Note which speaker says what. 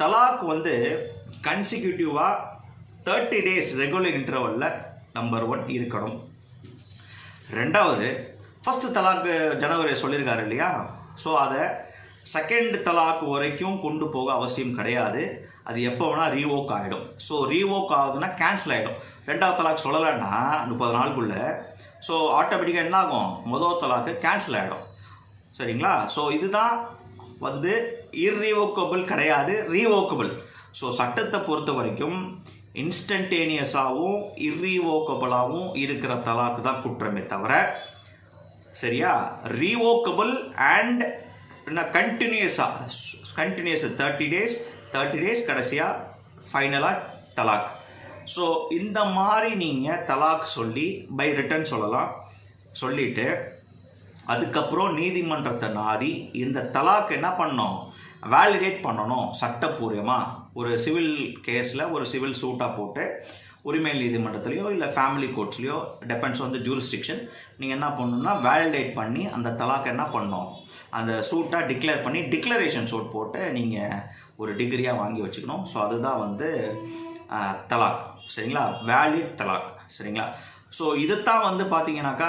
Speaker 1: தலாக் வந்து கன்சிக்யூட்டிவாக thirty days regular இன்டர்வலில் நம்பர் ஒன் இருக்கணும். ரெண்டாவது ஃபஸ்ட்டு தலாக்கு ஜனவரி சொல்லியிருக்காரு இல்லையா? ஸோ அதை செகண்ட் தலாக் வரைக்கும் கொண்டு போக அவசியம் கிடையாது. அது எப்போ வேணால் ரீவோக் ஆகிடும் ஸோ ரீவோக் ஆகுதுன்னா கேன்சல் ஆகிடும் ரெண்டாவது தலாக் சொல்லலைன்னா முப்பது நாளுக்குள்ளே ஸோ ஆட்டோமேட்டிக்காக என்ன ஆகும் முதல் தலாக்கு கேன்சல் ஆகிடும் சரிங்களா? ஸோ இதுதான் வந்து இர்ரீவோக்கபிள் கிடையாது ரீவோக்கபிள் ஸோ சட்டத்தை பொறுத்த வரைக்கும் இன்ஸ்டன்டேனியஸாகவும் இர்ரீவோக்கபிளாகவும் இருக்கிற தலாக்கு தான் குற்றமே தவிர சரியா? ரீவோக்கபிள் அண்ட் என்ன கண்டினியூஸாக continuous thirty days thirty days கடைசியாக ஃபைனலாக தலாக். ஸோ இந்த மாதிரி நீங்கள் தலாக் சொல்லி பை ரிட்டர்ன் சொல்லலாம். சொல்லிட்டு அதுக்கப்புறம் நீதிமன்றத்தை நாடி இந்த தலாக் என்ன பண்ணணும்? வேலிடேட் பண்ணணும் சட்டப்பூர்வமாக ஒரு சிவில் கேஸில் ஒரு சிவில் சூட்டாக போட்டு உரிமை நீதிமன்றத்துலேயோ இல்லை ஃபேமிலி கோர்ட்ஸ்லையோ டிபெண்ட்ஸ் வந்து ஜூரிஸ்டிக்ஷன் நீங்கள் என்ன பண்ணணும்னா வேலிடேட் பண்ணி அந்த தலாக் என்ன பண்ணோம் அந்த சூட்டாக டிக்ளேர் பண்ணி டிக்ளரேஷன் சூட் போட்டு நீங்கள் ஒரு டிகிரியாக வாங்கி வச்சுக்கணும். ஸோ அதுதான் வந்து தலாக். சரிங்களா? வேலிட் தலாக். சரிங்களா? ஸோ இதுதான் வந்து பார்த்தீங்கன்னாக்கா